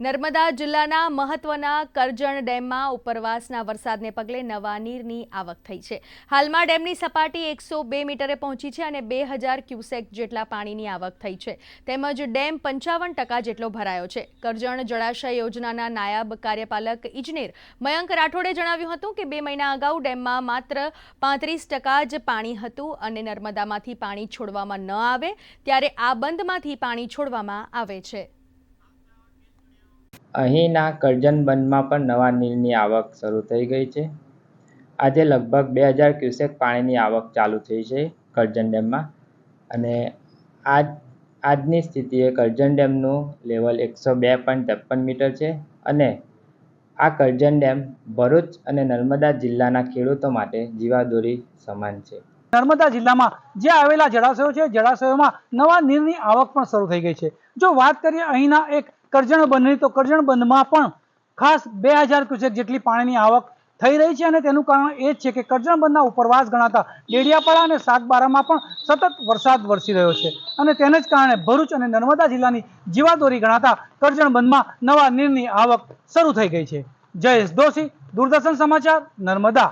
નર્મદા જિલ્લાના મહત્વના કરજણ ડેમમાં ઉપરવાસના વરસાદને પગલે નવા નીરની આવક થઈ છે. હાલમાં ડેમની સપાટી એકસો બે મીટરે પહોંચી છે અને બે હજાર ક્યુસેક જેટલા પાણીની આવક થઈ છે. તેમજ ડેમ પંચાવન ટકા જેટલો ભરાયો છે. કરજણ જળાશય યોજનાના નાયબ કાર્યપાલક ઇજનેર મયંક રાઠોડે જણાવ્યું હતું કે બે મહિના અગાઉ ડેમમાં માત્ર પાંત્રીસ ટકા જ પાણી હતું અને નર્મદામાંથી પાણી છોડવામાં ન આવે, ત્યારે આ બંધમાંથી પાણી છોડવામાં આવે છે. અહીંના કરજણ બંધમાં પણ નવા નીરની આવક શરૂ થઈ ગઈ છે. આજે લગભગ બે હજાર ક્યુસેક પાણીની આવક ચાલુ થઈ છે કરજણ ડેમમાં અને આજ, આજની સ્થિતિએ કરજણ ડેમનું લેવલ એકસો બે પોઈન્ટ ત્રેપન મીટર છે અને આ કરજણ ડેમ ભરૂચ અને નર્મદા જિલ્લાના ખેડૂતો માટે જીવાદોરી સમાન છે. નર્મદા જિલ્લામાં જે આવેલા જળાશયો છે, જળાશયોમાં નવા નીરની આવક પણ શરૂ થઈ ગઈ છે. જો વાત કરીએ અહીંના એક કરજણ બંધની તો કરજણ બંધમાં પણ ખાસ બે હજાર ક્યુસેક જેટલી પાણીની આવક થઈ રહી છે અને તેનું કારણ એ જ છે કે કરજણ બંધના ઉપરવાસ ગણાતા ડેડિયાપાડા અને સાગબારામાં પણ સતત વરસાદ વરસી રહ્યો છે. અને તેને જ કારણે ભરૂચ અને નર્મદા જિલ્લાની જીવાદોરી ગણાતા કરજણ બંધમાં નવા નીરની આવક શરૂ થઈ ગઈ છે. જયેશ દોશી, દૂરદર્શન સમાચાર, નર્મદા.